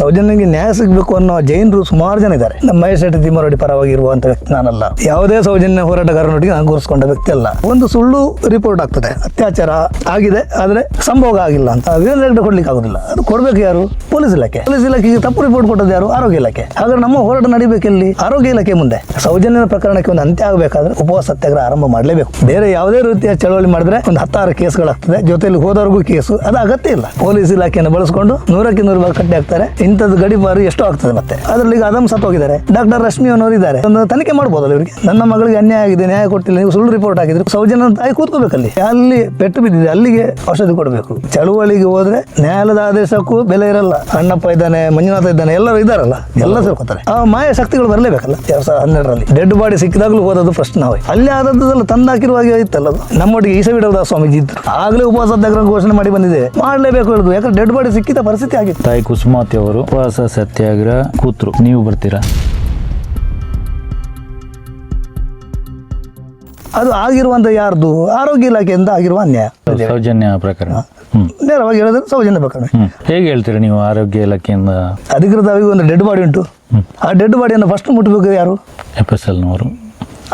ಸೌಜನ್ಯಗೆ ನ್ಯಾಯ ಸಿಗಬೇಕು ಅನ್ನೋ ಜೈನರು ಸುಮಾರು ಜನ ಇದ್ದಾರೆ. ನಮ್ಮ ಮಹೇಶ್ ಶೆಟ್ಟಿ ತಿಮ್ಮರೊಡ್ಡಿ ಪರವಾಗಿ ಇರುವಂತ ವ್ಯಕ್ತಿ ನಾನಲ್ಲ. ಯಾವುದೇ ಸೌಜನ್ಯ ಹೋರಾಟಗಾರನೊಟ್ಟಿಗೆ ನಾನು ಗುರುಸ್ಕೊಂಡ ವ್ಯಕ್ತಿ ಅಲ್ಲ. ಒಂದು ಸುಳ್ಳು ರಿಪೋರ್ಟ್ ಆಗ್ತದೆ. ಅತ್ಯಾಚಾರ ಆಗಿದೆ, ಆದ್ರೆ ಸಂಭೋಗ ಆಗಿಲ್ಲ ಅಂತ. ವೀರೇಂದ್ರ ಹೆಗ್ಡೆ ಕೊಡ್ಲಿಕ್ಕೆ ಆಗುದಿಲ್ಲ. ಅದು ಕೊಡ್ಬೇಕು ಯಾರು? ಪೊಲೀಸ್ ಇಲಾಖೆ. ಪೊಲೀಸ್ ಇಲಾಖೆಗೆ ತಪ್ಪು ರಿಪೋರ್ಟ್ ಕೊಟ್ಟದ್ದು ಯಾರು? ಆರೋಗ್ಯ ಇಲಾಖೆ. ಹಾಗಾದ್ರೆ ನಮ್ಮ ಹೋರಾಟ ನಡಿಬೇಕಲ್ಲಿ? ಆರೋಗ್ಯ ಇಲಾಖೆ ಮುಂದೆ. ಸೌಜನ್ಯ ಪ್ರಕರಣಕ್ಕೆ ಒಂದು ಅಂತ್ಯ ಆಗಬೇಕಾದ್ರೆ ಉಪವಾಸ ಸತ್ಯಾಗ್ರಹ ಆರಂಭ ಮಾಡಲೇಬೇಕು. ಬೇರೆ ಯಾವುದೇ ರೀತಿಯ ಚಳವಳಿ ಮಾಡಿದ್ರೆ ಒಂದು ಹತ್ತಾರು ಕೇಸ್ಗಳಾಗ್ತದೆ. ಜೊತೆಲಿ ಹೋದವರೆಗೂ ಕೇಸು. ಅದು ಅಗತ್ಯ ಇಲ್ಲ. ಪೊಲೀಸ್ ಇಲಾಖೆಯನ್ನು ಬಳಸ್ಕೊಂಡು ನೂರಕ್ಕೆ ನೂರು ಭಾಗ ಕಟ್ಟಿ ಹಾಕ್ತಾರೆ. ಇಂಥದ್ದು ಗಡಿಪಾರು ಎಷ್ಟೋ ಆಗ್ತದೆ ಮತ್ತೆ. ಅದ್ರಲ್ಲಿ ಈಗ ಅದಮ್ ಸತ್ತೋಗಿದ್ದಾರೆ. ಡಾಕ್ಟರ್ ರಶ್ಮಿ ಅನ್ನೋರು ಇದ್ದಾರೆ. ಒಂದು ತನಿಖೆ ಮಾಡ್ಬೋದಲ್ಲ ಇವರಿಗೆ? ನನ್ನ ಮಗಳಿಗೆ ಅನ್ಯಾಯ ಆಗಿದೆ, ನ್ಯಾಯ ಕೊಟ್ಟಿಲ್ಲ, ನೀವು ಸುಳ್ಳು ರಿಪೋರ್ಟ್ ಆಗಿದ್ರು ಸೌಜನ್ಯ ತಾಯಿ ಕೂತ್ಕೋಬೇಕಲ್ಲಿ. ಅಲ್ಲಿ ಪೆಟ್ಟು ಬಿದ್ದಿದೆ, ಅಲ್ಲಿಗೆ ಔಷಧಿ ಕೊಡಬೇಕು. ಚಳುವಳಿಗೆ ಹೋದ್ರೆ ನ್ಯಾಯಾಲಯದ ಆದೇಶಕ್ಕೂ ಬೆಲೆ ಇರಲ್ಲ. ಅಣ್ಣಪ್ಪ ಇದ್ದಾನೆ, ಮಂಜುನಾಥ ಇದ್ದಾನೆ, ಎಲ್ಲರೂ ಇದ್ದಾರಲ್ಲ. ಎಲ್ಲ ಸೇರ್ಕೋತಾರೆ. ಆ ಮಾಯ ಶಕ್ತಿಗಳು ಬರಲೇಬೇಕಲ್ಲ? ಎರಡ್ ಸಾವಿರದ ಹನ್ನೆರಡರಲ್ಲಿ. ಡೆಡ್ ಬಾಡಿ ಸಿಕ್ಕಿದಾಗಲೂ ಹೋದದ್ದು ಫಸ್ಟ್ ನಾವು. ಅಲ್ಲಿ ಆದದ್ದಲ್ಲ ತಂದಾಕಿರುವಾಗ ಇತ್ತಲ್ಲ ಅದು? ನಮ್ಮೊಟ್ಟಿಗೆ ಈಸವಿಡೋದ ಸ್ವಾಮೀಜಿ ಇದ್ರು. ಆಗಲೇ ಉಪವಾಸ ಘೋಷಣೆ ಮಾಡಿ ಬಂದಿದೆ. ಮಾಡಲೇಬೇಕು ಹೇಳುದು. ಯಾಕಂದ್ರೆ ಡೆಡ್ ಬಾಡಿ ಸಿಕ್ಕಿದ ಪರಿಸ್ಥಿತಿ ಆಗಿತ್ತು. ತಾಯಿ ಕುಸುಮಾವತಿ ಅವರು ಉಪವಾಸ ಸತ್ಯಾಗ್ರಹ ಕೂತ್ರು. ನೀವು ಬರ್ತೀರಾ? ಅದು ಆಗಿರುವಂತ ಯಾರ್ದು? ಆರೋಗ್ಯ ಇಲಾಖೆಯಿಂದ ಆಗಿರುವ ಅನ್ಯಾಯ. ಸೌಜನ್ಯ ಪ್ರಕರಣ. ನೇರವಾಗಿ ಹೇಳಿದ್ರೆ ಸೌಜನ್ಯ ಪ್ರಕರಣ. ಹೇಗೆ ಹೇಳ್ತೀರಾ ನೀವು ಆರೋಗ್ಯ ಇಲಾಖೆಯಿಂದ? ಅಧಿಕೃತವಾಗಿ ಒಂದು ಡೆಡ್ ಬಾಡಿ ಉಂಟು. ಆ ಡೆಡ್ ಬಾಡಿಯನ್ನು ಫಸ್ಟ್ ಮುಟ್ಟಬೇಕು ಯಾರು? ಎಫ್ ಎಸ್ ಎಲ್ನವರು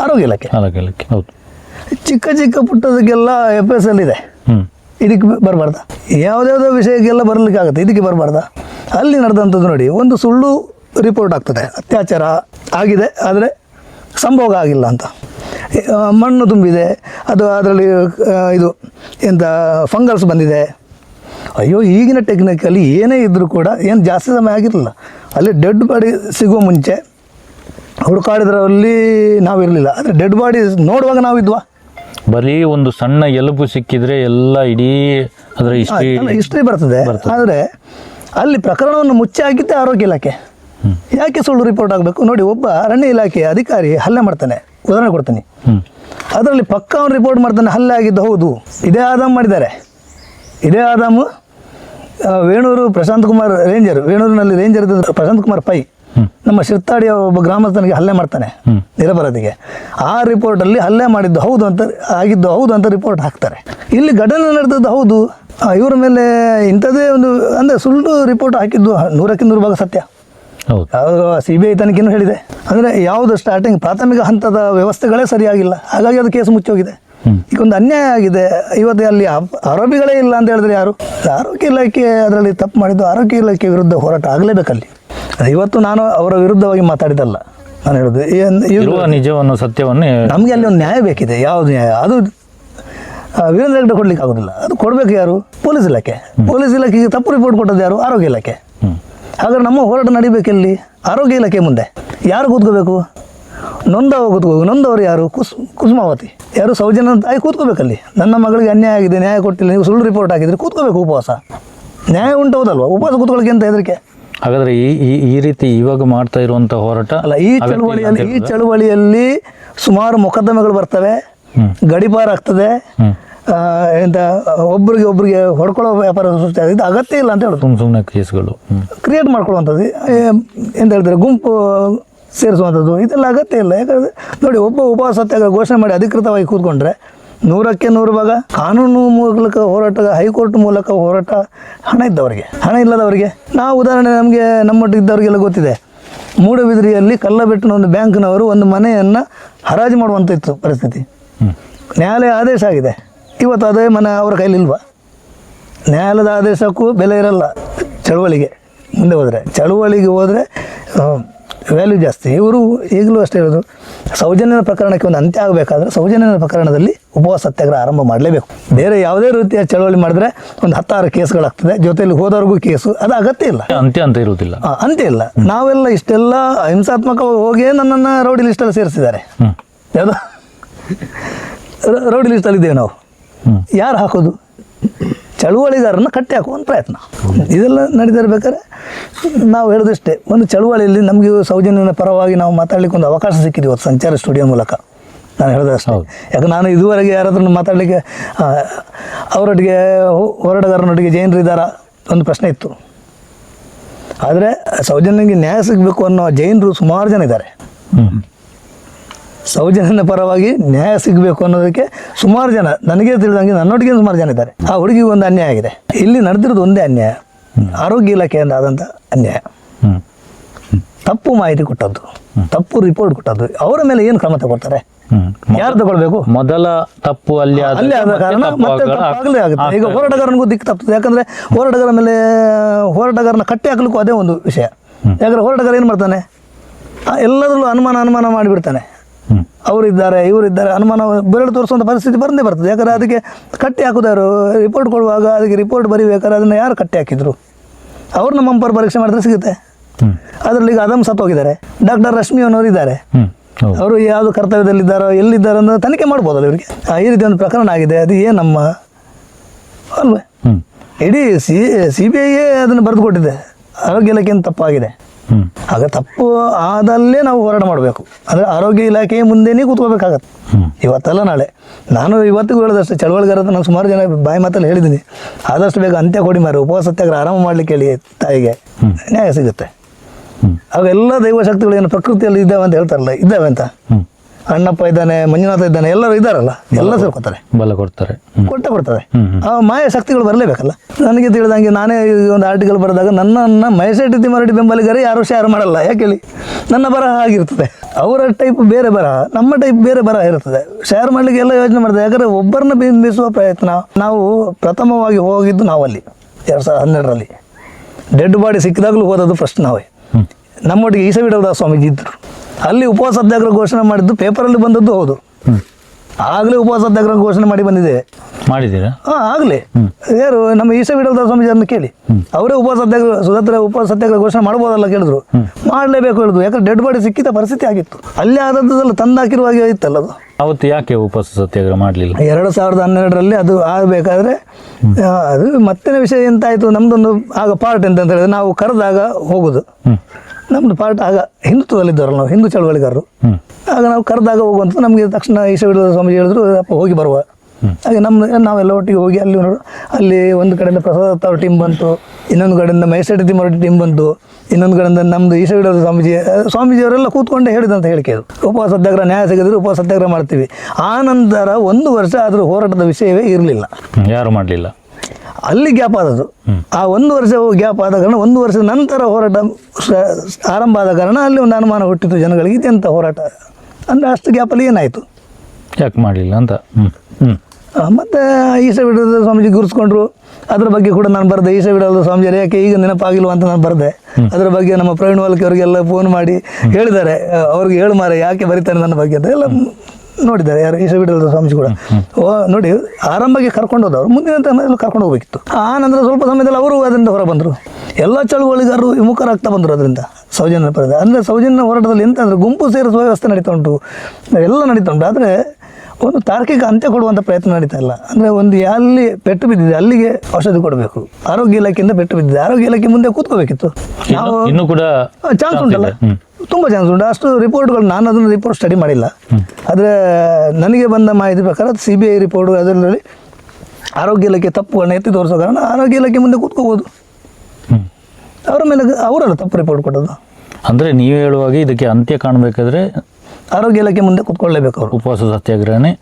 ಆರೋಗ್ಯ ಇಲಾಖೆ. ಆರೋಗ್ಯ ಇಲಾಖೆ. ಹೌದು. ಚಿಕ್ಕ ಚಿಕ್ಕ ಪುಟ್ಟದಕ್ಕೆಲ್ಲ ಎಫ್ ಎಸ್ ಎಲ್ ಇದೆ ಇದಕ್ಕೆ ಬರಬಾರ್ದ? ಯಾವುದ್ಯಾವುದೋ ವಿಷಯಕ್ಕೆಲ್ಲ ಬರಲಿಕ್ಕೆ ಆಗುತ್ತೆ ಇದಕ್ಕೆ ಬರಬಾರ್ದ? ಅಲ್ಲಿ ನಡೆದಂಥದ್ದು ನೋಡಿ ಒಂದು ಸುಳ್ಳು ರಿಪೋರ್ಟ್ ಆಗ್ತದೆ. ಅತ್ಯಾಚಾರ ಆಗಿದೆ ಆದರೆ ಸಂಭೋಗ ಆಗಿಲ್ಲ ಅಂತ. ಮಣ್ಣು ತುಂಬಿದೆ ಅದು ಅದರಲ್ಲಿ ಇದು ಎಂತ ಫಂಗಲ್ಸ್ ಬಂದಿದೆ. ಅಯ್ಯೋ ಈಗಿನ ಟೆಕ್ನಿಕಲ್ಲಿ ಏನೇ ಇದ್ದರೂ ಕೂಡ ಏನು ಜಾಸ್ತಿ ಸಮಯ ಆಗಿರಲಿಲ್ಲ. ಅಲ್ಲಿ ಡೆಡ್ ಬಾಡಿ ಸಿಗುವ ಮುಂಚೆ ಹುಡುಕಾಡಿದ್ರಲ್ಲಿ ನಾವಿರಲಿಲ್ಲ ಆದರೆ ಡೆಡ್ ಬಾಡಿ ನೋಡುವಾಗ ನಾವಿದ್ವಾ ಬರೀ ಒಂದು ಸಣ್ಣ ಎಲುಬು ಸಿಕ್ಕಿದ್ರೆ ಎಲ್ಲ ಇಡೀ ಅದರ ಹಿಸ್ಟ್ರಿ ಬರ್ತದೆ. ಆದರೆ ಅಲ್ಲಿ ಪ್ರಕರಣವನ್ನು ಮುಚ್ಚಿ ಹಾಕಿದ್ದೆ ಆರೋಗ್ಯ ಇಲಾಖೆ. ಯಾಕೆ ಸುಳ್ಳು ರಿಪೋರ್ಟ್ ಆಗಬೇಕು? ನೋಡಿ ಒಬ್ಬ ಅರಣ್ಯ ಇಲಾಖೆ ಅಧಿಕಾರಿ ಹಲ್ಲೆ ಮಾಡ್ತಾನೆ. ಉದಾಹರಣೆ ಕೊಡ್ತೀನಿ. ಅದರಲ್ಲಿ ಪಕ್ಕ ಅವನು ರಿಪೋರ್ಟ್ ಮಾಡ್ತಾನೆ ಹಲ್ಲೆ ಆಗಿದ್ದು ಹೌದು. ಇದೇ ಆದಾಮ್ ಮಾಡಿದ್ದಾರೆ. ಇದೇ ಆದಾಮು ವೇಣೂರು ಪ್ರಶಾಂತ್ ಕುಮಾರ್ ರೇಂಜರ್ ವೇಣೂರಿನಲ್ಲಿ ರೇಂಜರ್ ಇದ್ದ ಪ್ರಶಾಂತ್ ಕುಮಾರ್ ಪೈ. ನಮ್ಮ ಶಿರ್ತಾಡಿಯ ಒಬ್ಬ ಗ್ರಾಮಸ್ಥನಿಗೆ ಹಲ್ಲೆ ಮಾಡ್ತಾನೆ ನಿರಪರಾಧಿಗೆ. ಆ ರಿಪೋರ್ಟಲ್ಲಿ ಹಲ್ಲೆ ಮಾಡಿದ್ದು ಹೌದು ಅಂತ ಆಗಿದ್ದು ಹೌದು ಅಂತ ರಿಪೋರ್ಟ್ ಹಾಕ್ತಾರೆ. ಇಲ್ಲಿ ಘಟನೆ ನಡೆದದ್ದು ಹೌದು. ಇವರ ಮೇಲೆ ಇಂಥದ್ದೇ ಒಂದು ಅಂದರೆ ಸುಳ್ಳು ರಿಪೋರ್ಟ್ ಹಾಕಿದ್ದು ನೂರಕ್ಕೆ ನೂರು ಭಾಗ ಸತ್ಯ. ಸಿ ಬಿ ಐ ತನಿಖೆನೂ ಹೇಳಿದೆ. ಅಂದರೆ ಯಾವುದು ಸ್ಟಾರ್ಟಿಂಗ್ ಪ್ರಾಥಮಿಕ ಹಂತದ ವ್ಯವಸ್ಥೆಗಳೇ ಸರಿಯಾಗಿಲ್ಲ. ಹಾಗಾಗಿ ಅದು ಕೇಸ್ ಮುಚ್ಚೋಗಿದೆ. ಈಗ ಒಂದು ಅನ್ಯಾಯ ಆಗಿದೆ. ಇವತ್ತು ಅಲ್ಲಿ ಆರೋಪಿಗಳೇ ಇಲ್ಲ ಅಂತ ಹೇಳಿದ್ರೆ ಯಾರು? ಆರೋಗ್ಯ ಇಲಾಖೆ ಅದರಲ್ಲಿ ತಪ್ಪು ಮಾಡಿದ್ದು ಆರೋಗ್ಯ ಇಲಾಖೆ ವಿರುದ್ಧ ಹೋರಾಟ ಆಗಲೇಬೇಕಲ್ಲಿ. ಇವತ್ತು ನಾನು ಅವರ ವಿರುದ್ಧವಾಗಿ ಮಾತಾಡಿದಲ್ಲ ನಾನು ಹೇಳೋದು ನಿಜವನ್ನು ಸತ್ಯವನ್ನು ನಮಗೆ ಅಲ್ಲಿ ಒಂದು ನ್ಯಾಯ ಬೇಕಿದೆ. ಯಾವುದು ನ್ಯಾಯ? ಅದು ಹೆಗ್ಡೆ ಕೊಡ್ಲಿಕ್ಕೆ ಆಗೋದಿಲ್ಲ. ಅದು ಕೊಡಬೇಕು ಯಾರು? ಪೊಲೀಸ್ ಇಲಾಖೆ. ಪೊಲೀಸ್ ಇಲಾಖೆಗೆ ತಪ್ಪು ರಿಪೋರ್ಟ್ ಕೊಟ್ಟದ್ದು ಯಾರು? ಆರೋಗ್ಯ ಇಲಾಖೆ. ಹಾಗಾದ್ರೆ ನಮ್ಮ ಹೋರಾಟ ನಡಿಬೇಕೆಲ್ಲಿ ಆರೋಗ್ಯ ಇಲಾಖೆ ಮುಂದೆ. ಯಾರು ಕೂತ್ಕೋಬೇಕು? ನೊಂದವ ಕೂತ್ಕೋಬೇಕು ನೊಂದವರು ಯಾರು? ಕುಸ್ ಕುಸುಮಾವತಿ. ಯಾರು ಸೌಜನ್ಯ ತಾಯಿ ಕೂತ್ಕೋಬೇಕಲ್ಲಿ ನನ್ನ ಮಗಳಿಗೆ ಅನ್ಯಾಯ ಆಗಿದೆ ನ್ಯಾಯ ಕೊಟ್ಟಿಲ್ಲ ನೀವು ಸುಳ್ಳು ರಿಪೋರ್ಟ್ ಹಾಕಿದ್ರೆ ಕೂತ್ಕೋಬೇಕು ಉಪವಾಸ. ನ್ಯಾಯ ಉಂಟು ಹೌದಲ್ವಾ? ಉಪವಾಸ ಕೂತ್ಕೊಳ್ಳೋಕೆ ಅಂತ ಹೆದರಿಕೆ? ಹಾಗಾದ್ರೆ ಈ ಈ- ಈ ರೀತಿ ಇವಾಗ ಮಾಡ್ತಾ ಇರುವಂತ ಹೋರಾಟ ಅಲ್ಲ ಈ ಚಳುವಳಿಯಲ್ಲಿ ಈ ಚಳುವಳಿಯಲ್ಲಿ ಸುಮಾರು ಮೊಕದ್ದಮೆಗಳು ಬರ್ತವೆ. ಗಡಿಪಾರ ಆಗ್ತದೆ ಎಂತ ಒಬ್ರಿಗೆ ಒಬ್ರಿಗೆ ಹೊಡ್ಕೊಳ್ಳೋ ವ್ಯಾಪಾರ ಸೃಷ್ಟಿ ಆಗಿದೆ. ಅಗತ್ಯ ಇಲ್ಲ ಅಂತ ಹೇಳೋದು. ಸುಮ್ ಸುಮ್ಮನೆ ಕೇಸ್ಗಳು. ಕ್ರಿಯೇಟ್ ಮಾಡ್ಕೊಳ್ಳುವಂಥದ್ದು. ಎಂತ ಹೇಳಿದ್ರೆ ಗುಂಪು ಸೇರಿಸುವಂಥದ್ದು. ಇದೆಲ್ಲ ಅಗತ್ಯ ಇಲ್ಲ. ಯಾಕಂದರೆ ನೋಡಿ ಒಬ್ಬ ಉಪವಾಸ ತ್ಯಾಗ ಘೋಷಣೆ ಮಾಡಿ ಅಧಿಕೃತವಾಗಿ ಕೂತ್ಕೊಂಡ್ರೆ ನೂರಕ್ಕೆ ನೂರು ಭಾಗ ಕಾನೂನು ಮೂಲಕ ಹೋರಾಟ ಹೈಕೋರ್ಟ್ ಮೂಲಕ ಹೋರಾಟ ಹಣ ಇದ್ದವರಿಗೆ. ಹಣ ಇಲ್ಲದವರಿಗೆ. ನಾವು ಉದಾಹರಣೆ ನಮಗೆ ನಮ್ಮೊಟ್ಟಿಗೆ ಇದ್ದವರಿಗೆಲ್ಲ ಗೊತ್ತಿದೆ. ಮೂಡಬಿದ್ರಿಯಲ್ಲಿ ಕಲ್ಲಬೆಟ್ಟಿನ ಒಂದು ಬ್ಯಾಂಕ್ನವರು ಒಂದು ಮನೆಯನ್ನು ಹರಾಜು ಮಾಡುವಂಥ ಇತ್ತು ಪರಿಸ್ಥಿತಿ. ನ್ಯಾಯಾಲಯ ಆದೇಶ ಆಗಿದೆ. ಇವತ್ತು ಅದೇ ಮನೆ ಅವ್ರ ಕೈಲಿಲ್ವ? ನ್ಯಾಯಾಲಯದ ಆದೇಶಕ್ಕೂ ಬೆಲೆ ಇರಲ್ಲ ಚಳುವಳಿಗೆ. ಮುಂದೆ ಹೋದರೆ ಚಳುವಳಿಗೆ ಹೋದರೆ ವ್ಯಾಲ್ಯೂ ಜಾಸ್ತಿ. ಇವರು ಈಗಲೂ ಅಷ್ಟೇ ಹೇಳೋದು ಸೌಜನ್ಯನ ಪ್ರಕರಣಕ್ಕೆ ಒಂದು ಅಂತ್ಯ ಆಗಬೇಕಾದ್ರೆ ಸೌಜನ್ಯನ ಪ್ರಕರಣದಲ್ಲಿ ಉಪವಾಸ ಸತ್ಯಾಗ್ರಹ ಆರಂಭ ಮಾಡಲೇಬೇಕು. ಬೇರೆ ಯಾವುದೇ ರೀತಿಯ ಚಳುವಳಿ ಮಾಡಿದ್ರೆ ಒಂದು ಹತ್ತಾರು ಕೇಸ್ಗಳಾಗ್ತದೆ. ಜೊತೆಯಲ್ಲಿ ಹೋದವರೆಗೂ ಕೇಸು ಅದು ಅಗತ್ಯ ಇಲ್ಲ. ಅಂತ್ಯ ಅಂತ ಇರುವುದಿಲ್ಲ. ಅಂತ್ಯ ಇಲ್ಲ. ನಾವೆಲ್ಲ ಇಷ್ಟೆಲ್ಲ ಹಿಂಸಾತ್ಮಕ ಹೋಗಿ ನನ್ನನ್ನು ರೌಡಿ ಲಿಸ್ಟಲ್ಲಿ ಸೇರಿಸಿದ್ದಾರೆ. ಯಾವುದೋ? ರೌಡಿ ಲಿಸ್ಟಲ್ಲಿದ್ದೇವೆ ನಾವು. ಯಾರು ಹಾಕೋದು? ಚಳುವಳಿಗಾರರನ್ನ ಕಟ್ಟಿ ಹಾಕುವಂಥ ಪ್ರಯತ್ನ. ಇದೆಲ್ಲ ನಡೀತಿರ್ಬೇಕಾದ್ರೆ ನಾವು ಹೇಳಿದಷ್ಟೇ ಒಂದು ಚಳುವಳಿಯಲ್ಲಿ ನಮಗೆ ಸೌಜನ್ಯನ ಪರವಾಗಿ ನಾವು ಮಾತಾಡ್ಲಿಕ್ಕೆ ಒಂದು ಅವಕಾಶ ಸಿಕ್ಕಿದೆ ಇವತ್ತು ಸಂಚಾರ ಸ್ಟುಡಿಯೋ ಮೂಲಕ. ನಾನು ಹೇಳಿದೆ ಹೌದು. ಯಾಕೆ ನಾನು ಇದುವರೆಗೆ ಯಾರಾದ್ರೂ ಮಾತಾಡಲಿಕ್ಕೆ ಅವರೊಟ್ಟಿಗೆ ಹೋರಾಟಗಾರನೊಟ್ಟಿಗೆ ಜೈನರು ಇದ್ದಾರ ಒಂದು ಪ್ರಶ್ನೆ ಇತ್ತು. ಆದರೆ ಸೌಜನ್ಯನಿಗೆ ನ್ಯಾಯ ಸಿಗಬೇಕು ಅನ್ನೋ ಜೈನರು ಸುಮಾರು ಜನ ಇದ್ದಾರೆ. ಸೌಜನ್ಯನ ಪರವಾಗಿ ನ್ಯಾಯ ಸಿಗಬೇಕು ಅನ್ನೋದಕ್ಕೆ ಸುಮಾರು ಜನ ನನಗೆ ತಿಳಿದಂಗೆ ನನ್ನೊಟ್ಟಿಗೆ ಸುಮಾರು ಜನ ಇದ್ದಾರೆ. ಆ ಹುಡುಗಿಗೆ ಒಂದು ಅನ್ಯಾಯ ಆಗಿದೆ. ಇಲ್ಲಿ ನಡೆದಿರೋದು ಒಂದೇ ಅನ್ಯಾಯ. ಆರೋಗ್ಯ ಇಲಾಖೆಯಿಂದ ಆದಂಥ ಅನ್ಯಾಯ. ತಪ್ಪು ಮಾಹಿತಿ ಕೊಟ್ಟದ್ದು ತಪ್ಪು ರಿಪೋರ್ಟ್ ಕೊಟ್ಟದ್ದು ಅವರ ಮೇಲೆ ಏನು ಕ್ರಮ ತಗೊಳ್ತಾರೆ? ಯಾರು ತಗೊಳ್ಬೇಕು? ಮೊದಲ ತಪ್ಪು ಅಲ್ಲಿ ಅಲ್ಲಿ ಆದ ಕಾರಣ ಮತ್ತೆ ಆಗಲೇ ತಪ್ಪಾಗಲೇ ಆಗುತ್ತೆ. ಈಗ ಹೋರಾಟಗಾರನಿಗೂ ದಿಕ್ಕು ತಪ್ಪುತ್ತದೆ ಯಾಕಂದ್ರೆ ಹೋರಾಟಗಾರ ಮೇಲೆ ಹೋರಾಟಗಾರನ ಕಟ್ಟಿ ಹಾಕ್ಲಿಕ್ಕೂ ಅದೇ ಒಂದು ವಿಷಯ. ಯಾಕಂದ್ರೆ ಹೋರಾಟಗಾರ ಏನು ಮಾಡ್ತಾನೆ? ಎಲ್ಲದರಲ್ಲೂ ಅನುಮಾನ ಅನುಮಾನ ಮಾಡಿಬಿಡ್ತಾನೆ. ಅವರಿದ್ದಾರೆ ಇವರಿದ್ದಾರೆ ಅನುಮಾನ ಬೆರಳು ತೋರಿಸುವಂಥ ಪರಿಸ್ಥಿತಿ ಬಂದೇ ಬರ್ತದೆ. ಯಾಕಂದ್ರೆ ಅದಕ್ಕೆ ಕಟ್ಟಿ ಹಾಕಿದಾರು ರಿಪೋರ್ಟ್ ಕೊಡುವಾಗ ಅದಕ್ಕೆ ರಿಪೋರ್ಟ್ ಬರೀಬೇಕಾದ್ರೆ ಅದನ್ನು ಯಾರು ಕಟ್ಟಿ ಹಾಕಿದ್ರು? ಅವ್ರನ್ನ ನಮ್ಮ ಮಂಪರ್ ಪರೀಕ್ಷೆ ಮಾಡಿದ್ರೆ ಸಿಗುತ್ತೆ. ಅದರಲ್ಲಿ ಈಗ ಅದಮ್ ಸತ್ತೋಗಿದ್ದಾರೆ. ಡಾಕ್ಟರ್ ರಶ್ಮಿ ಅನ್ನೋರು ಇದ್ದಾರೆ. ಅವರು ಯಾವುದು ಕರ್ತವ್ಯದಲ್ಲಿದ್ದಾರೋ ಎಲ್ಲಿದ್ದಾರೋ ಅನ್ನೋ ತನಿಖೆ ಮಾಡ್ಬೋದಲ್ಲ ಅವರಿಗೆ ಆ, ಈ ರೀತಿ ಒಂದು ಪ್ರಕರಣ ಆಗಿದೆ. ಅದು ಏನಮ್ಮ ಅಲ್ವೇ? ಹ್ಮ್. ಇಡೀ ಸಿ ಸಿ ಬಿ ಐಯೇ ಅದನ್ನು ಬರೆದು ಕೊಟ್ಟಿದೆ ಆರೋಗ್ಯ ಇಲಾಖೆ ತಪ್ಪಾಗಿದೆ? ಆಗ ತಪ್ಪು ಆದಲ್ಲೇ ನಾವು ಹೋರಾಟ ಮಾಡಬೇಕು. ಅಂದರೆ ಆರೋಗ್ಯ ಇಲಾಖೆಯ ಮುಂದೆನೇ ಕೂತ್ಕೋಬೇಕಾಗತ್ತೆ. ಇವತ್ತಲ್ಲ ನಾಳೆ. ನಾನು ಇವತ್ತಿಗೂ ಹೇಳೋದಷ್ಟು ಚಳವಳಿಗಾರ ಅಂತ ನಾನು ಸುಮಾರು ಜನ ಬಾಯಿ ಮಾತಲ್ಲಿ ಹೇಳಿದ್ದೀನಿ. ಆದಷ್ಟು ಬೇಗ ಅಂತ್ಯ ಕೊಡಿ ಮಾರಿ ಉಪವಾಸ ಸತ್ಯಾಗ್ರಹ ಆರಾಮ ಮಾಡ್ಲಿಕ್ಕೆ ಹೇಳಿ ತಾಯಿಗೆ. ನ್ಯಾಯ ಸಿಗುತ್ತೆ. ಅವೆಲ್ಲ ಆಗ ಎಲ್ಲ ದೈವಶಕ್ತಿಗಳು ಏನು ಪ್ರಕೃತಿಯಲ್ಲಿ ಇದ್ದಾವೆ ಅಂತ ಹೇಳ್ತಾರಲ್ಲ ಇದ್ದಾವೆ ಅಂತ? ಅಣ್ಣಪ್ಪ ಇದ್ದಾನೆ ಮಂಜುನಾಥ ಇದ್ದಾನೆ ಎಲ್ಲರೂ ಇದ್ದಾರಲ್ಲ? ಎಲ್ಲ ಸೇರ್ಕೊತಾರೆ. ಬಲ ಕೊಡ್ತಾರೆ. ಕೊಟ್ಟ ಕೊಡ್ತಾರೆ. ಆ ಮಾಯ ಶಕ್ತಿಗಳು ಬರಲೇಬೇಕಲ್ಲ? ನನಗೆ ತಿಳಿದಂಗೆ ನಾನೇ ಈ ಒಂದು ಆರ್ಟಿಕಲ್ ಬರೆದಾಗ ನನ್ನನ್ನು ಮೈಸೆಟ್ಟಿ ಮರಡಿ ಬೆಂಬಲಿಗರು ಯಾರು ಶೇರ್ ಮಾಡಲ್ಲ ಯಾಕೆ ಹೇಳಿ? ನನ್ನ ಬರಹ ಆಗಿರ್ತದೆ ಅವರ ಟೈಪ್ ಬೇರೆ ಬರಹ ನಮ್ಮ ಟೈಪ್ ಬೇರೆ ಬರಹ ಇರ್ತದೆ. ಶೇರ್ ಮಾಡಲಿಕ್ಕೆ ಎಲ್ಲ ಯೋಚನೆ ಮಾಡ್ತಾರೆ ಯಾಕಂದ್ರೆ ಒಬ್ಬರನ್ನ ಬಿಂಬಿಸುವ ಪ್ರಯತ್ನ ನಾವು ಪ್ರಥಮವಾಗಿ ಹೋಗಿದ್ದು ನಾವಲ್ಲಿ ಎರಡು ಸಾವಿರದ ಹನ್ನೆರಡರಲ್ಲಿ. ಡೆಡ್ ಬಾಡಿ ಸಿಕ್ಕಿದಾಗಲೂ ಹೋದದ್ದು ಫಸ್ಟ್ ನಾವೇ. ನಮ್ಮೊಟ್ಟಿಗೆ ಈಸವಿಡಲ್ದಾಸ್ ಸ್ವಾಮೀಜಿ ಇದ್ದರು ಅಲ್ಲಿ ಉಪವಾಸ ಸತ್ಯಾಗ್ರಹ ಘೋಷಣೆ ಮಾಡಿದ್ದು ಪೇಪರಲ್ಲಿ ಬಂದದ್ದು ಹೌದು. ಆಗ್ಲೇ ಉಪವಾಸ ಸತ್ಯಾಗ್ರಹ ಘೋಷಣೆ ಮಾಡಿ ಬಂದಿದೆ. ಮಾಡಿದ್ದೀರಾ? ಹಾಂ ಆಗಲಿ. ಯಾರು ನಮ್ಮ ಈಶ ವಿಡಲ್ದಾಸ್ ಸ್ವಾಮೀಜಿಯವ್ರನ್ನ ಕೇಳಿ. ಅವರೇ ಉಪವಾಸ ಸತ್ಯಾಗ್ರಹ ಸುಧತ್ರ ಉಪವಾಸ ಸತ್ಯಾಗ್ರಹ ಘೋಷಣೆ ಮಾಡ್ಬೋದಲ್ಲ ಕೇಳಿದ್ರು. ಮಾಡಲೇಬೇಕು ಹೇಳಿದ್ರು. ಯಾಕಂದ್ರೆ ಡೆಡ್ ಬಾಡಿ ಸಿಕ್ಕಿದ ಪರಿಸ್ಥಿತಿ ಆಗಿತ್ತು. ಅಲ್ಲಿ ಆದದ್ದಲ್ಲ ಹಾಗೆ ಇತ್ತಲ್ಲ ಅದು. ಅವತ್ತು ಯಾಕೆ ಉಪವಾಸ ಸತ್ಯಾಗ್ರಹ ಮಾಡಲಿಲ್ಲ? ಎರಡು ಸಾವಿರದ ಹನ್ನೆರಡರಲ್ಲಿ ಅದು ಆಗಬೇಕಾದ್ರೆ ಅದು ಮತ್ತಿನ ವಿಷಯ ಎಂತಾಯಿತು ನಮ್ದೊಂದು ನಮ್ಮದೊಂದು ಆಗ ಪಾರ್ಟ್ ಎಂತ ಅಂತ ಹೇಳಿದ್ರೆ ನಾವು ಕರೆದಾಗ ಹೋಗೋದು. ನಮ್ಮದು ಪಾರ್ಟ್ ಆಗ ಹಿಂದುತ್ವದಲ್ಲಿದ್ದವರಲ್ಲ ನಾವು ಹಿಂದೂ ಚಳವಳಿಗಾರರು. ಆಗ ನಾವು ಕರೆದಾಗ ಹೋಗುವಂತ ನಮಗೆ ತಕ್ಷಣ ಈಶ ವಿಡದ ಸ್ವಾಮೀಜಿ ಹೇಳಿದ್ರು ಅಪ್ಪ ಹೋಗಿ ಬರುವ. ಹಾಗೆ ನಮ್ಮ ನಾವೆಲ್ಲ ಒಟ್ಟಿಗೆ ಹೋಗಿ ಅಲ್ಲಿ ನೋಡು ಅಲ್ಲಿ ಒಂದು ಕಡೆಯಿಂದ ಪ್ರಸಾದ ಅವ್ರ ಟೀಮ್ ಬಂತು ಇನ್ನೊಂದು ಕಡೆಯಿಂದ ಮೈಸೂರು ತಿಮ್ಮರ ಟೀಮ್ ಬಂತು ಇನ್ನೊಂದು ಕಡೆಯಿಂದ ನಮ್ದು ಈಶ ವಿಡದ ಸ್ವಾಮೀಜಿ ಅವರೆಲ್ಲ ಸ್ವಾಮೀಜಿಯವರೆಲ್ಲ ಕೂತ್ಕೊಂಡೆ ಹೇಳಿದಂತ ಹೇಳಿಕೆ ಅದು. ಉಪವಾಸ ಸತ್ಯಾಗ್ರಹ ನ್ಯಾಯ ಸಿಗಿದ್ರೆ ಉಪವಾಸ ಸತ್ಯಾಗ್ರಹ ಮಾಡ್ತೀವಿ. ಆ ನಂತರ ಒಂದು ವರ್ಷ ಆದರೂ ಹೋರಾಟದ ವಿಷಯವೇ ಇರಲಿಲ್ಲ. ಯಾರು ಮಾಡಲಿಲ್ಲ? ಅಲ್ಲಿ ಗ್ಯಾಪ್ ಆದದ್ದು. ಆ ಒಂದು ವರ್ಷ ಗ್ಯಾಪ್ ಆದ ಕಾರಣ ಒಂದು ವರ್ಷದ ನಂತರ ಹೋರಾಟ ಆರಂಭ ಆದ ಕಾರಣ ಅಲ್ಲಿ ಒಂದು ಅನುಮಾನ ಹುಟ್ಟಿತು ಜನಗಳಿಗೆ ಇದೆಂಥ ಹೋರಾಟ. ಅಂದರೆ ಅಷ್ಟು ಗ್ಯಾಪಲ್ಲಿ ಏನಾಯಿತು? ಯಾಕೆ ಮಾಡಲಿಲ್ಲ ಅಂತ? ಮತ್ತೆ ಈಶ ಬಿಡದ ಸ್ವಾಮೀಜಿ ಗುರುಸ್ಕೊಂಡ್ರು ಅದ್ರ ಬಗ್ಗೆ ಕೂಡ ನಾನು ಬರೆದೆ. ಈಶ ಬಿಡದ ಸ್ವಾಮೀಜಿ ಯಾಕೆ ಈಗ ನೆನಪಾಗಿಲ್ವ ಅಂತ ನಾನು ಬರೆದೆ. ಅದರ ಬಗ್ಗೆ ನಮ್ಮ ಪ್ರವೀಣ್ ವಾಲ್ಕೆ ಅವರಿಗೆಲ್ಲ ಫೋನ್ ಮಾಡಿ ಹೇಳಿದ್ದಾರೆ. ಅವ್ರಿಗೆ ಹೇಳು ಮಾರೆ ಯಾಕೆ ಬರೀತಾರೆ ನನ್ನ ಬಗ್ಗೆ ಅಂತ. ಎಲ್ಲ ನೋಡಿದ್ದಾರೆ ಯಾರು ಈಶ ಬಿಡದ ಸ್ವಾಮೀಜಿ ಕೂಡ. ಓ ನೋಡಿ ಆರಂಭಕ್ಕೆ ಕರ್ಕೊಂಡು ಹೋದವರು ಮುಂದಿನ ಸಮಯದಲ್ಲಿ ಕರ್ಕೊಂಡು ಹೋಗ್ಬೇಕಿತ್ತು. ಆ ನಂತರ ಸ್ವಲ್ಪ ಸಮಯದಲ್ಲಿ ಅವರು ಅದರಿಂದ ಹೊರ ಬಂದರು. ಎಲ್ಲ ಚಳುವಳಿಗಾರರು ವಿಮುಖರಾಗ್ತಾ ಬಂದರು ಅದರಿಂದ ಸೌಜನ್ಯ ಪಡೆದ. ಅಂದರೆ ಸೌಜನ್ಯ ಹೋರಾಟದಲ್ಲಿ ಎಂತ ಅಂದರೆ ಗುಂಪು ಸೇರಿಸುವ ವ್ಯವಸ್ಥೆ ನಡೀತಾ ಉಂಟು. ಎಲ್ಲ ನಡೀತಾ ಉಂಟು. ಆದರೆ ಒಂದು ತಾರ್ಕಿಕ ಅಂತ್ಯ ಕೊಡುವಂಥ ಪ್ರಯತ್ನ ನಡೀತಾ ಇಲ್ಲ. ಅಂದರೆ ಒಂದು ಎಲ್ಲಿ ಪೆಟ್ಟು ಬಿದ್ದಿದೆ ಅಲ್ಲಿಗೆ ಔಷಧಿ ಕೊಡಬೇಕು. ಆರೋಗ್ಯ ಇಲಾಖೆಯಿಂದ ಪೆಟ್ಟು ಬಿದ್ದಿದೆ. ಆರೋಗ್ಯ ಇಲಾಖೆ ಮುಂದೆ ಕೂತ್ಕೋಬೇಕಿತ್ತು. ನಾವು ಇನ್ನು- ಕೂಡ ಚಾನ್ಸ್ ಉಂಟಲ್ಲ. ತುಂಬ ಚಾನ್ಸ್ ಉಂಟು. ಅಷ್ಟು ರಿಪೋರ್ಟ್ಗಳು ನಾನು ಅದನ್ನು ರಿಪೋರ್ಟ್ ಸ್ಟಡಿ ಮಾಡಿಲ್ಲ. ಆದರೆ ನನಗೆ ಬಂದ ಮಾಹಿತಿ ಪ್ರಕಾರ ಸಿ ಬಿ ಐ ರಿಪೋರ್ಟ್ ಅದರಲ್ಲಿ ಆರೋಗ್ಯ ಇಲಾಖೆ ತಪ್ಪುಗಳನ್ನ ಎತ್ತಿ ತೋರಿಸೋ ಕಾರಣ ಆರೋಗ್ಯ ಇಲಾಖೆ ಮುಂದೆ ಕೂತ್ಕೋಬೋದು. ಅವರ ಮೇಲೆ ಅವರಲ್ಲ ತಪ್ಪು ರಿಪೋರ್ಟ್ ಕೊಡೋದು. ಅಂದರೆ ನೀವು ಹೇಳುವಾಗ ಇದಕ್ಕೆ ಅಂತ್ಯ ಕಾಣಬೇಕಾದ್ರೆ ಆರೋಗ್ಯ ಇಲಾಖೆ ಮುಂದೆ ಕೂತ್ಕೊಳ್ಳೇಬೇಕು ಅವರು. ಉಪವಾಸ ಸತ್ಯಾಗ್ರಹನೇ.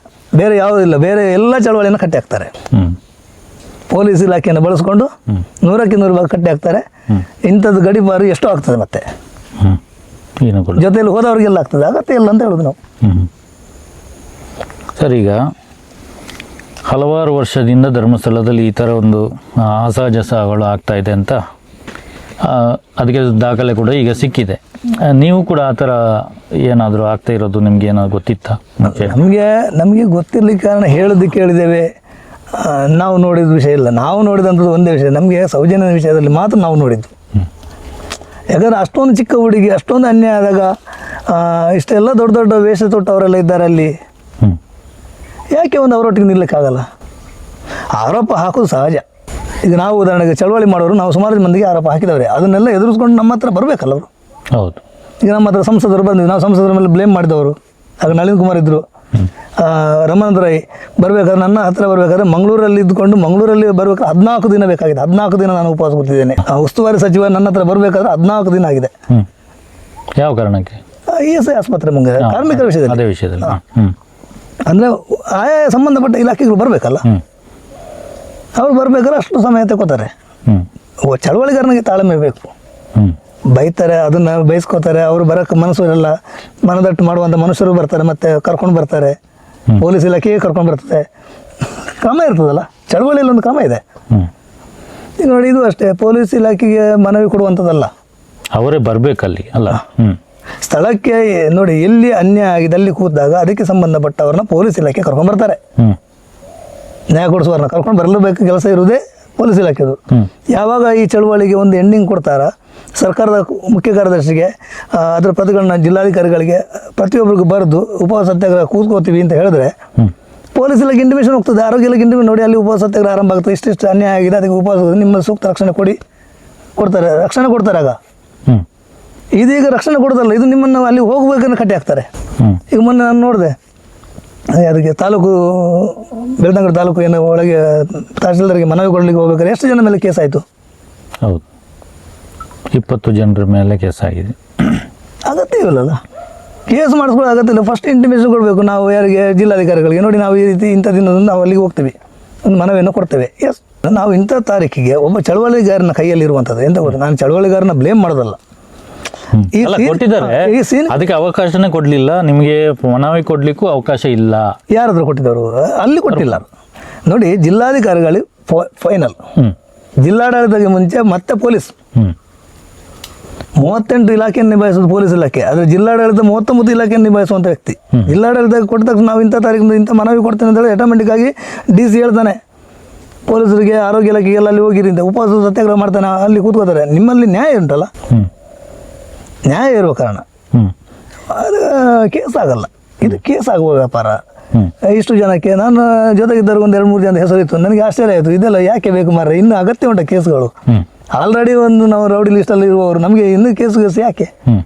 ಬೇರೆ ಯಾವುದಿಲ್ಲ ಬೇರೆ ಎಲ್ಲ ಚಳವಳಿಯನ್ನು ಕಟ್ಟಿ ಹಾಕ್ತಾರೆ. ಪೊಲೀಸ್ ಇಲಾಖೆಯನ್ನು ಬಳಸ್ಕೊಂಡು ನೂರಕ್ಕೆ ನೂರು ಭಾಗ ಕಟ್ಟಿ ಹಾಕ್ತಾರೆ. ಇಂಥದ್ದು ಗಡಿಪಾರು ಎಷ್ಟೋ ಆಗ್ತದೆ ಮತ್ತೆ. ಜೊತೆಯಲ್ಲಿ ಹೋದವ್ರಿಗೆಲ್ಲ ಆಗ್ತದೆ. ಅಗತ್ಯ ಇಲ್ಲ ಅಂತ ಹೇಳೋದು ನಾವು. ಸರಿ ಈಗ ಹಲವಾರು ವರ್ಷದಿಂದ ಧರ್ಮಸ್ಥಳದಲ್ಲಿ ಈ ಥರ ಒಂದು ಅಸಹಜ ಅಸಹಜಸಗಳು ಆಗ್ತಾ ಇದೆ ಅಂತ ಅದಕ್ಕೆ ದಾಖಲೆ ಕೂಡ ಈಗ ಸಿಕ್ಕಿದೆ. ನೀವು ಕೂಡ ಆ ಥರ ಏನಾದರೂ ಆಗ್ತಾ ಇರೋದು ನಿಮ್ಗೆ ಏನಾದ್ರು ಗೊತ್ತಿತ್ತಾ? ನಮಗೆ ನಮಗೆ ಗೊತ್ತಿರ್ಲಿಕ್ಕೆ ಕಾರಣ ಹೇಳೋದಕ್ಕೆ ಕೇಳಿದ್ದೇವೆ. ನಾವು ನೋಡಿದ ವಿಷಯ ಇಲ್ಲ. ನಾವು ನೋಡಿದಂಥದ್ದು ಒಂದೇ ವಿಷಯ. ನಮಗೆ ಸೌಜನ್ಯದ ವಿಷಯದಲ್ಲಿ ಮಾತ್ರ ನಾವು ನೋಡಿದ್ದು. ಯಾಕಂದ್ರೆ ಅಷ್ಟೊಂದು ಚಿಕ್ಕ ಹುಡುಗಿ ಅಷ್ಟೊಂದು ಅನ್ಯಾಯ ಆದಾಗ ಇಷ್ಟೆಲ್ಲ ದೊಡ್ಡ ದೊಡ್ಡ ವೇಷ ತೊಟ್ಟವರೆಲ್ಲ ಇದ್ದಾರೆ ಅಲ್ಲಿ. ಯಾಕೆ ಒಂದು ಅವರೊಟ್ಟಿಗೆ ನಿಲ್ಲಕ್ಕಾಗಲ್ಲ? ಆರೋಪ ಹಾಕೋದು ಸಹಜ. ಈಗ ನಾವು ಉದಾಹರಣೆಗೆ ಚಳವಳಿ ಮಾಡೋರು ನಾವು ಸುಮಾರು ಮಂದಿಗೆ ಆರೋಪ ಹಾಕಿದವ್ರೆ. ಅದನ್ನೆಲ್ಲ ಎದುರಿಸ್ಕೊಂಡು ನಮ್ಮ ಹತ್ರ ಬರಬೇಕಲ್ಲ ಅವರು. ಹೌದು. ಈಗ ನಮ್ಮ ಹತ್ರ ಸಂಸದರು ಬಂದಿದ್ದು ನಾವು ಸಂಸದರ ಮೇಲೆ ಬ್ಲೇಮ್ ಮಾಡಿದವರು. ಆಗ ನಳಿನ್ ಕುಮಾರ್ ಇದ್ದರು ರಮಾನಂದ ರೈ ಬರಬೇಕಾದ್ರೆ ನನ್ನ ಹತ್ರ ಬರಬೇಕಾದ್ರೆ ಮಂಗಳೂರಲ್ಲಿ ಇದ್ದುಕೊಂಡು ಮಂಗಳೂರಲ್ಲಿ ಬರಬೇಕಾದ್ರೆ ಹದಿನಾಲ್ಕು ದಿನ ಬೇಕಾಗಿದೆ. ಹದಿನಾಲ್ಕು ದಿನ ನಾನು ಉಪವಾಸ ಕೂತಿದ್ದೇನೆ ಆ ಉಸ್ತುವಾರಿ ಸಚಿವ ನನ್ನ ಹತ್ರ ಬರಬೇಕಾದ್ರೆ ಹದಿನಾಲ್ಕು ದಿನ ಆಗಿದೆ. ಯಾವ ಕಾರಣಕ್ಕೆ? ಇ ಎಸ್ ಐ ಆಸ್ಪತ್ರೆ ಮುಂದೆ ಕಾರ್ಮಿಕರ ವಿಷಯದಲ್ಲಿ. ಅದೇ ವಿಷಯದಲ್ಲಿ. ಅಂದರೆ ಆಯಾ ಸಂಬಂಧಪಟ್ಟ ಇಲಾಖೆಗಳು ಬರಬೇಕಲ್ಲ? ಅವ್ರು ಬರಬೇಕಾದ್ರೆ ಅಷ್ಟು ಸಮಯ ತಗೋತಾರೆ. ಚಳವಳಿಗಾರನಿಗೆ ತಾಳ್ಮೆ ಬೇಕು. ಬೈತಾರೆ ಅದನ್ನ ಬೈಸ್ಕೋತಾರೆ ಅವ್ರು ಬರಕ್ಕೆ ಮನಸ್ಸು ಇರಲ್ಲ. ಮನದಟ್ಟು ಮಾಡುವಂಥ ಮನುಷ್ಯರು ಬರ್ತಾರೆ ಮತ್ತೆ ಕರ್ಕೊಂಡು ಬರ್ತಾರೆ. ಪೊಲೀಸ್ ಇಲಾಖೆಗೆ ಕರ್ಕೊಂಡು ಬರ್ತದೆ ಕ್ರಮ ಇರ್ತದಲ್ಲ ಚಳವಳಿಯಲ್ಲಿ ಒಂದು ಕ್ರಮ ಇದೆ. ಈಗ ನೋಡಿ ಇದು ಅಷ್ಟೇ ಪೊಲೀಸ್ ಇಲಾಖೆಗೆ ಮನವಿ ಕೊಡುವಂಥದ್ದಲ್ಲ ಅವರೇ ಬರಬೇಕಲ್ಲಿ ಅಲ್ಲ? ಸ್ಥಳಕ್ಕೆ ನೋಡಿ ಎಲ್ಲಿ ಅನ್ಯಾಯ ಆಗಿದೆ ಅಲ್ಲಿ ಕೂತಾಗ ಅದಕ್ಕೆ ಸಂಬಂಧಪಟ್ಟವ್ರನ್ನ ಪೊಲೀಸ್ ಇಲಾಖೆ ಕರ್ಕೊಂಡು ಬರ್ತಾರೆ. ನ್ಯಾಯ ಕೊಡಿಸುವವ್ರನ್ನ ಕರ್ಕೊಂಡು ಬರಲೇಬೇಕು ಕೆಲಸ ಇರುವುದೇ ಪೊಲೀಸ್ ಇಲಾಖೆದು. ಯಾವಾಗ ಈ ಚಳುವಳಿಗೆ ಒಂದು ಎಂಡಿಂಗ್ ಕೊಡ್ತಾರ ಸರ್ಕಾರದ ಮುಖ್ಯ ಕಾರ್ಯದರ್ಶಿಗೆ ಅದರ ಪ್ರತಿಗಳನ್ನ ಜಿಲ್ಲಾಧಿಕಾರಿಗಳಿಗೆ ಪ್ರತಿಯೊಬ್ಬರಿಗೂ ಬರೆದು ಉಪವಾಸ ಸತ್ಯಾಗ್ರಹ ಕೂತ್ಕೋತೀವಿ ಅಂತ ಹೇಳಿದ್ರೆ ಪೊಲೀಸ್ ಇಲಾಖೆ ಇಂಟಿಮೇಷನ್ ಹೋಗ್ತದೆ ಆರೋಗ್ಯ ಇಲಾಖೆ ಇಂಟಿಮೇಷನ್ ನೋಡಿ ಅಲ್ಲಿ ಉಪವಾಸ ಸತ್ಯಾಗ್ರಹ ಆರಂಭ ಆಗುತ್ತೆ ಇಷ್ಟಿಷ್ಟು ಅನ್ಯಾಯ ಆಗಿದೆ ಅದಕ್ಕೆ ಉಪವಾಸ ನಿಮ್ಮ ಸೂಕ್ತ ರಕ್ಷಣೆ ಕೊಡಿ ಕೊಡ್ತಾರೆ ರಕ್ಷಣೆ ಕೊಡ್ತಾರೆ ಆಗ. ಇದೀಗ ರಕ್ಷಣೆ ಕೊಡೋದಲ್ಲ ಇದು ನಿಮ್ಮನ್ನು ಅಲ್ಲಿ ಹೋಗ್ಬೇಕನ್ನು ಕಟ್ಟಿ ಹಾಕ್ತಾರೆ. ಈಗ ಮೊನ್ನೆ ನಾನು ನೋಡಿದೆ ಅದಕ್ಕೆ ತಾಲೂಕು ಬೆಳ್ತಂಗಡಿ ತಾಲೂಕು ಏನು ಒಳಗೆ ತಹಸೀಲ್ದಾರ್ಗೆ ಮನವಿ ಕೊಡಲಿಕ್ಕೆ ಹೋಗ್ಬೇಕಾದ್ರೆ ಎಷ್ಟು ಜನ ಮೇಲೆ ಕೇಸ್ ಆಯಿತು? ಹೌದು. ಇಪ್ಪತ್ತು ಜನರ ಮೇಲೆ ಕೇಸ್ ಆಗಿದೆ. ಅಗತ್ಯ ಇಲ್ಲಲ್ಲ. ಕೇಸ್ ಮಾಡಿಸ್ಕೊಳ್ಳೋ ಅಗತ್ಯ ಇಲ್ಲ. ಫಸ್ಟ್ ಇಂಟಿಮೇಷನ್ ಕೊಡಬೇಕು ನಾವು ಯಾರಿಗೆ ಜಿಲ್ಲಾಧಿಕಾರಿಗಳಿಗೆ. ನೋಡಿ ನಾವು ಈ ರೀತಿ ಇಂಥ ದಿನದಂದು ನಾವು ಅಲ್ಲಿಗೆ ಹೋಗ್ತೀವಿ. ಒಂದು ಮನವಿಯನ್ನು ಕೊಡ್ತೇವೆ. ಎಸ್ ನಾವು ಇಂಥ ತಾರೀಕಿಗೆ ಒಬ್ಬ ಚಳವಳಿಗಾರನ ಕೈಯಲ್ಲಿ ಇರುವಂಥದ್ದು. ಎಂತ ಗೊತ್ತಾ? ನಾನು ಚಳವಳಿಗಾರನ ಬ್ಲೇಮ್ ಮಾಡೋದಲ್ಲ. ಕೊಟ್ಟಿದ್ದಾರೆ. ಅದಕ್ಕೆ ಅವಕಾಶನೇ ಕೊಡಲಿಲ್ಲ. ನಿಮಗೆ ಮನವಿ ಕೊಡ್ಲಿಕ್ಕೂ ಅವಕಾಶ ಇಲ್ಲ. ಯಾರಾದರೂ ಕೊಟ್ಟಿದ್ದವರು? ಅಲ್ಲಿ ಕೊಟ್ಟಿಲ್ಲ. ನೋಡಿ ಜಿಲ್ಲಾಧಿಕಾರಿಗಳು ಫೈನಲ್ ಜಿಲ್ಲಾಡಳಿತಕ್ಕೆ ಮುಂಚೆ ಮತ್ತೆ ಪೊಲೀಸ್. ಮೂವತ್ತೆಂಟು ಇಲಾಖೆಯನ್ನು ನಿಭಾಯಿಸೋದು ಪೊಲೀಸ್ ಇಲಾಖೆ. ಆದರೆ ಜಿಲ್ಲಾಡಳಿತ ಮೂವತ್ತೊಂಬತ್ತು ಇಲಾಖೆಯನ್ನು ನಿಭಾಯಿಸುವಂಥ ವ್ಯಕ್ತಿ. ಜಿಲ್ಲಾಡಳಿತ ಕೊಟ್ಟ ತಕ್ಷಣ ನಾವು ಇಂಥ ತಾರೀಕಿಂದ ಇಂಥ ಮನವಿ ಕೊಡ್ತೇನೆ ಅಂತ ಹೇಳಿ ಆಟೋಮೆಟಿಕ್ ಆಗಿ ಡಿ ಸಿ ಹೇಳ್ತಾನೆ. ಪೊಲೀಸರಿಗೆ ಆರೋಗ್ಯ ಇಲಾಖೆಗೆಲ್ಲ ಅಲ್ಲಿ ಹೋಗಿರಿ ಅಂತ. ಉಪವಾಸ ಸತ್ಯಾಗ್ರಹ ಮಾಡ್ತಾನೆ ಅಲ್ಲಿ ಕೂತ್ಕೋತಾರೆ. ನಿಮ್ಮಲ್ಲಿ ನ್ಯಾಯ ಉಂಟಲ್ಲ? ನ್ಯಾಯ ಇರುವ ಕಾರಣ. ಅದು ಕೇಸ್ ಆಗಲ್ಲ. ಇದು ಕೇಸ್ ಆಗುವ ವ್ಯಾಪಾರ. ಇಷ್ಟು ಜನಕ್ಕೆ ನಾನು ಜೊತೆಗಿದ್ದವ್ರಿಗೆ ಒಂದು ಎರಡು ಮೂರು ಜನ ಹೆಸರಿತ್ತು. ನನಗೆ ಆಶ್ಚರ್ಯ ಆಯಿತು. ಇದೆಲ್ಲ ಯಾಕೆ ಬೇಕು ಮಾರ್ರೆ? ಇನ್ನು ಅಗತ್ಯ ಉಂಟ ಕೇಸ್ಗಳು. ಆಲ್ರೆಡಿ ಒಂದು ನಾವು ರೌಡಿ ಲಿಸ್ಟಲ್ಲಿ ಇರುವವರು ನಮಗೆ ಇನ್ನೂ ಕೇಸು ಕೇಸು ಯಾಕೆ? ಹ್ಮ್.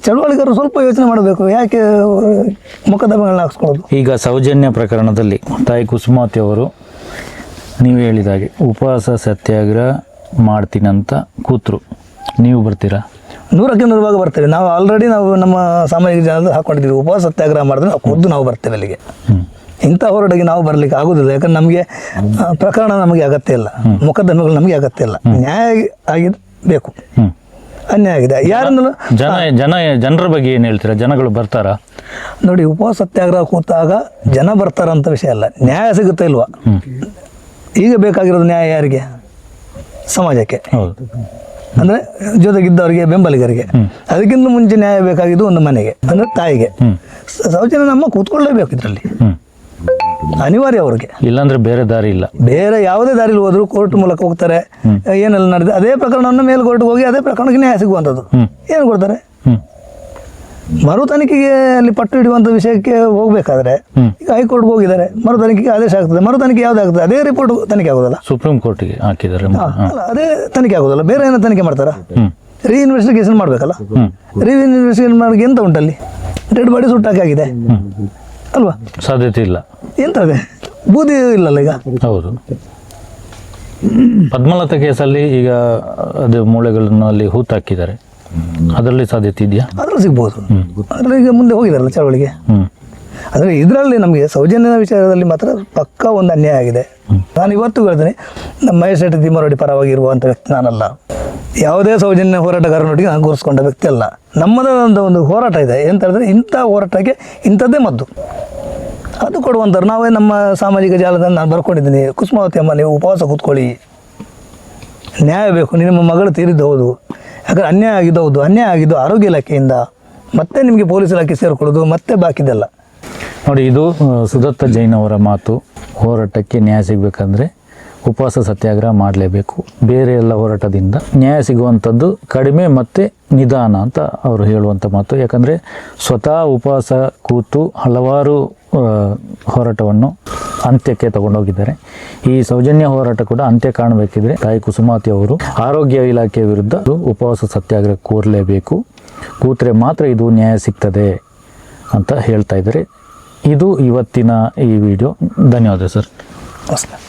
ಚಳವಳಿಗಾರರು ಸ್ವಲ್ಪ ಯೋಚನೆ ಮಾಡಬೇಕು ಯಾಕೆ ಮೊಕದ್ದಮೆಗಳನ್ನ ಹಾಕ್ಸ್ಕೊಳ್ಳೋದು? ಈಗ ಸೌಜನ್ಯ ಪ್ರಕರಣದಲ್ಲಿ ತಾಯಿ ಕುಸುಮಾವತಿ ಅವರು ನೀವು ಹೇಳಿದಾಗೆ ಉಪವಾಸ ಸತ್ಯಾಗ್ರಹ ಮಾಡ್ತೀನಂತ ಕೂತ್ರು. ನೀವು ಬರ್ತೀರಾ? ನೂರಕ್ಕೆ ನೂರು ಭಾಗ ಬರ್ತೇವೆ. ನಾವು ಆಲ್ರೆಡಿ ನಾವು ನಮ್ಮ ಸಾಮಾಜಿಕ ಜನ ಹಾಕೊಂಡಿದ್ದೀವಿ. ಉಪವಾಸ ಸತ್ಯಾಗ್ರಹ ಮಾಡಿದ್ರೆ ಖುದ್ದು ನಾವು ಬರ್ತೇವೆ ಅಲ್ಲಿಗೆ. ಹ್ಮ್. ಇಂಥ ಹೋರಾಟಕ್ಕೆ ನಾವು ಬರಲಿಕ್ಕೆ ಆಗೋದಿಲ್ಲ. ಯಾಕಂದ್ರೆ ನಮಗೆ ಪ್ರಕರಣ ನಮಗೆ ಅಗತ್ಯ ಇಲ್ಲ. ಮೊಕದ್ದಮೆಗಳು ನಮಗೆ ಅಗತ್ಯ ಇಲ್ಲ. ನ್ಯಾಯ ಆಗಿದೆ ಬೇಕು. ಅನ್ಯಾಯ ಆಗಿದೆ. ಯಾರನ್ನೂ ಜನ ಜನ ಜನರ ಬಗ್ಗೆ ಏನು ಹೇಳ್ತೀರಾ? ಜನಗಳು ಬರ್ತಾರಾ? ನೋಡಿ ಉಪವಾಸ ಸತ್ಯಾಗ್ರಹ ಕೂತಾಗ ಜನ ಬರ್ತಾರಂತ ವಿಷಯ ಅಲ್ಲ. ನ್ಯಾಯ ಸಿಗುತ್ತೆ ಇಲ್ವಾ? ಈಗ ಬೇಕಾಗಿರೋದು ನ್ಯಾಯ ಯಾರಿಗೆ? ಸಮಾಜಕ್ಕೆ. ಅಂದ್ರೆ ಜೊತೆಗಿದ್ದವರಿಗೆ ಬೆಂಬಲಿಗರಿಗೆ. ಅದಕ್ಕಿಂತ ಮುಂಚೆ ನ್ಯಾಯ ಬೇಕಾಗಿದ್ದು ಒಂದು ಮನೆಗೆ ಅಂದ್ರೆ ತಾಯಿಗೆ. ಸೌಜನ್ಯ ನಮ್ಮ ಕೂತ್ಕೊಳ್ಳೇಬೇಕು ಇದರಲ್ಲಿ. ಅನಿವಾರ್ಯ ಅವ್ರಿಗೆ. ಇಲ್ಲಾಂದ್ರೆ ಬೇರೆ ದಾರಿ ಇಲ್ಲ. ಬೇರೆ ಯಾವುದೇ ದಾರಿಲಿ ಹೋದ್ರು ಕೋರ್ಟ್ ಮೂಲಕ ಹೋಗ್ತಾರೆ. ಏನೆಲ್ಲ ನಡೆದ ಅದೇ ಪ್ರಕರಣವನ್ನು ಮೇಲ್ಕೋರ್ಟ್ಗೆ ಹೋಗಿ ಅದೇ ಪ್ರಕರಣಕ್ಕೆ ನ್ಯಾಯ ಸಿಗುವಂಥದ್ದು. ಏನು ಕೊಡ್ತಾರೆ? ಮರು ತನಿಖೆಗೆ ಅಲ್ಲಿ ಪಟ್ಟು ಹಿಡಿಯುವಂಥ ವಿಷಯಕ್ಕೆ ಹೋಗಬೇಕಾದ್ರೆ. ಈಗ ಹೈಕೋರ್ಟ್ಗೆ ಹೋಗಿದ್ದಾರೆ. ಮರು ತನಿಖೆಗೆ ಆದೇಶ ಆಗ್ತದೆ. ಮರು ತನಿಖೆ ಯಾವ್ದು ಆಗ್ತದೆ? ಅದೇ ರಿಪೋರ್ಟ್ ತನಿಖೆ ಆಗೋದಲ್ಲ? ಸುಪ್ರೀಂ ಕೋರ್ಟಿಗೆ ಹಾಕಿದ್ದಾರೆ ಅಲ್ಲ ಅದೇ ತನಿಖೆ ಆಗೋದಲ್ಲ. ಬೇರೆ ಏನೋ ತನಿಖೆ ಮಾಡ್ತಾರ? ರೀ ಇನ್ವೆಸ್ಟಿಗೇಷನ್ ಮಾಡಬೇಕಲ್ಲ? ರೀ ಇನ್ವೆಸ್ಟಿಗೇಷನ್ ಮಾಡಿ ಎಂತ ಉಂಟಲ್ಲಿ? ಡೆಡ್ ಬಾಡಿ ಸುಟ್ಟಾಕಾಗಿದೆ ಅಲ್ವಾ? ಸಾಧ್ಯತೆ ಇಲ್ಲ. ಎಂತ ಇದೆ ಬೂದಿ ಇಲ್ಲಲ್ಲ ಈಗ? ಹೌದು. ಪದ್ಮಲತಾ ಕೇಸಲ್ಲಿ ಈಗ ಅದು ಮೂಳೆಗಳನ್ನು ಅಲ್ಲಿ ಹೂತಾಕಿದ್ದಾರೆ. ಅದರಲ್ಲಿ ಸಾಧ್ಯತೆ ಇದೆಯಾ? ಅದರಲ್ಲಿ ಸಿಗ್ಬೋದು. ಅದರಲ್ಲಿ ಈಗ ಮುಂದೆ ಹೋಗಿದಾರಲ್ಲ ಚಳವಳಿಗೆ? ಅಂದರೆ ಇದರಲ್ಲಿ ನಮಗೆ ಸೌಜನ್ಯ ವಿಚಾರದಲ್ಲಿ ಮಾತ್ರ ಪಕ್ಕಾ ಒಂದು ಅನ್ಯಾಯ ಆಗಿದೆ. ನಾನು ಇವತ್ತು ಹೇಳ್ತೀನಿ ನಮ್ಮ ಮಹೇಶ್ ಶೆಟ್ಟಿ ತಿಮ್ಮರೊಡ್ಡಿ ಪರವಾಗಿ ಇರುವಂಥ ವ್ಯಕ್ತಿ ನಾನಲ್ಲ. ಯಾವುದೇ ಸೌಜನ್ಯ ಹೋರಾಟಗಾರನೊಟ್ಟಿಗೆ ನಾನು ಗುರುಸ್ಕೊಂಡ ವ್ಯಕ್ತಿ ಅಲ್ಲ. ನಮ್ಮದೇ ಒಂದು ಹೋರಾಟ ಇದೆ. ಎಂತ ಹೇಳಿದ್ರೆ ಇಂಥ ಹೋರಾಟಕ್ಕೆ ಇಂಥದ್ದೇ ಮದ್ದು. ಅದು ಕೊಡುವಂಥವ್ರು. ನಾವೇ ನಮ್ಮ ಸಾಮಾಜಿಕ ಜಾಲದಲ್ಲಿ ನಾನು ಬರ್ಕೊಂಡಿದ್ದೀನಿ. ಕುಸುಮಾವತಿ ಅಮ್ಮ, ನೀವು ಉಪವಾಸ ಕೂತ್ಕೊಳ್ಳಿ. ನ್ಯಾಯ ಬೇಕು. ನಿಮ್ಮ ಮಗಳು ತೀರಿದ್ದು ಹೌದು ಯಾಕಂದ್ರೆ ಅನ್ಯಾಯ ಆಗಿದ್ದು ಹೌದು ಅನ್ಯಾಯ ಆಗಿದ್ದು ಆರೋಗ್ಯ ಇಲಾಖೆಯಿಂದ. ಮತ್ತೆ ನಿಮಗೆ ಪೊಲೀಸ್ ಇಲಾಖೆ ಸೇರಿಕೊಳ್ಳೋದು, ಮತ್ತೆ ಬಾಕಿದೆಲ್ಲ. ನೋಡಿ, ಇದು ಸುದತ್ತ ಜೈನ್ ಅವರ ಮಾತು. ಹೋರಾಟಕ್ಕೆ ನ್ಯಾಯ ಸಿಗಬೇಕಂದ್ರೆ ಉಪವಾಸ ಸತ್ಯಾಗ್ರಹ ಮಾಡಲೇಬೇಕು. ಬೇರೆ ಎಲ್ಲ ಹೋರಾಟದಿಂದ ನ್ಯಾಯ ಸಿಗುವಂಥದ್ದು ಕಡಿಮೆ ಮತ್ತು ನಿಧಾನ ಅಂತ ಅವರು ಹೇಳುವಂಥ ಮಾತು. ಯಾಕಂದರೆ ಸ್ವತಃ ಉಪವಾಸ ಕೂತು ಹಲವಾರು ಹೋರಾಟವನ್ನು ಅಂತ್ಯಕ್ಕೆ ತಗೊಂಡೋಗಿದ್ದಾರೆ. ಈ ಸೌಜನ್ಯ ಹೋರಾಟ ಕೂಡ ಅಂತ್ಯ ಕಾಣಬೇಕಿದ್ರೆ ತಾಯಿ ಕುಸುಮಾತಿ ಅವರು ಆರೋಗ್ಯ ಇಲಾಖೆ ವಿರುದ್ಧ ಉಪವಾಸ ಸತ್ಯಾಗ್ರಹ ಕೋರಲೇಬೇಕು. ಕೂತ್ರೆ ಮಾತ್ರ ಇದು ನ್ಯಾಯ ಸಿಗ್ತದೆ ಅಂತ ಹೇಳ್ತಾ ಇದ್ದಾರೆ. ಇದು ಇವತ್ತಿನ ಈ ವಿಡಿಯೋ. ಧನ್ಯವಾದ ಸರ್. ನಮಸ್ಕಾರ.